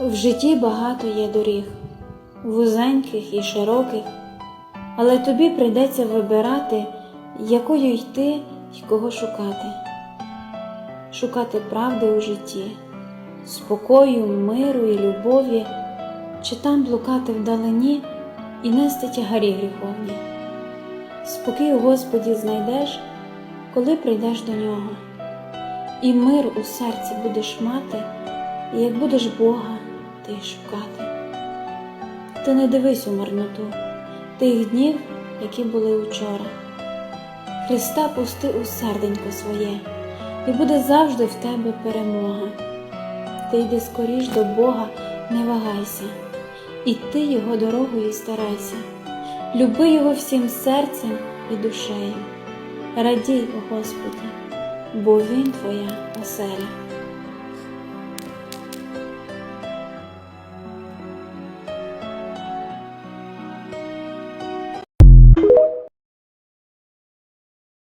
В житті багато є доріг, вузеньких і широких, але тобі прийдеться вибирати, якою йти й кого шукати. Шукати правди у житті, спокою, миру і любові, чи там блукати вдалині і нести тягарі гріховні. Спокій у Господі знайдеш, коли прийдеш до нього, і мир у серці будеш мати, як будеш Бога ти шукати. Ти не дивись у марноту тих днів, які були учора. Христа пусти у серденько своє, і буде завжди в тебе перемога. Ти йди скоріш до Бога, не вагайся, і ти Його дорогою старайся, люби Його всім серцем і душею. Радій, о Господі, бо Він твоя оселя.